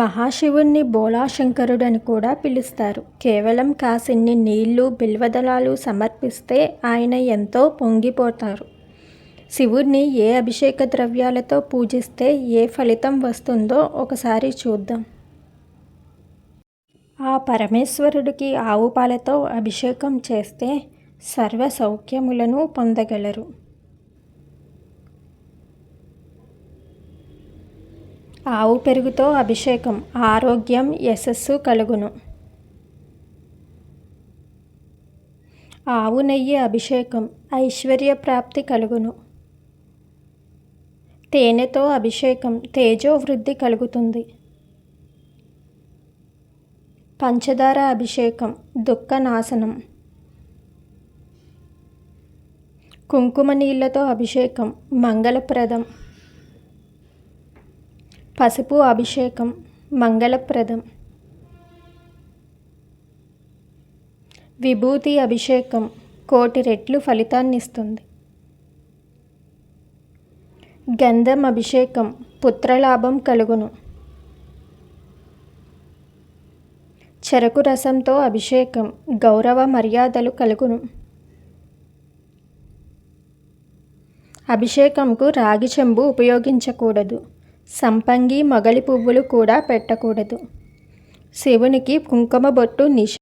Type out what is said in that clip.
మహాశివుణ్ణి బోళాశంకరుడని కూడా పిలుస్తారు. కేవలం కాసిన్ని నీళ్ళు బిల్వదళాలు సమర్పిస్తే ఆయన ఎంతో పొంగిపోతారు. శివుణ్ణి ఏ అభిషేక ద్రవ్యాలతో పూజిస్తే ఏ ఫలితం వస్తుందో ఒకసారి చూద్దాం. ఆ పరమేశ్వరుడికి ఆవు పాలతో అభిషేకం చేస్తే సర్వ సౌఖ్యములను పొందగలరు. ఆవు పెరుగుతో అభిషేకం ఆరోగ్యం యశస్సు కలుగును. ఆవు నెయ్యి అభిషేకం ఐశ్వర్య ప్రాప్తి కలుగును. తేనెతో అభిషేకం తేజో వృద్ధి కలుగుతుంది. పంచదార అభిషేకం దుఃఖ నాశనం కుంకుమ నీళ్ళతో అభిషేకం మంగళప్రదం. పసుపు అభిషేకం మంగళప్రదం. విభూతి అభిషేకం కోటి రెట్లు ఫలితాన్నిస్తుంది. గంధం అభిషేకం పుత్రలాభం కలుగును. చెరకు రసంతో అభిషేకం గౌరవ మర్యాదలు కలుగును. అభిషేకంకు రాగి చెంబు ఉపయోగించకూడదు. సంపంగి మొగలి పువ్వులు కూడా పెట్టకూడదు. శివునికి కుంకుమ బొట్టు నిష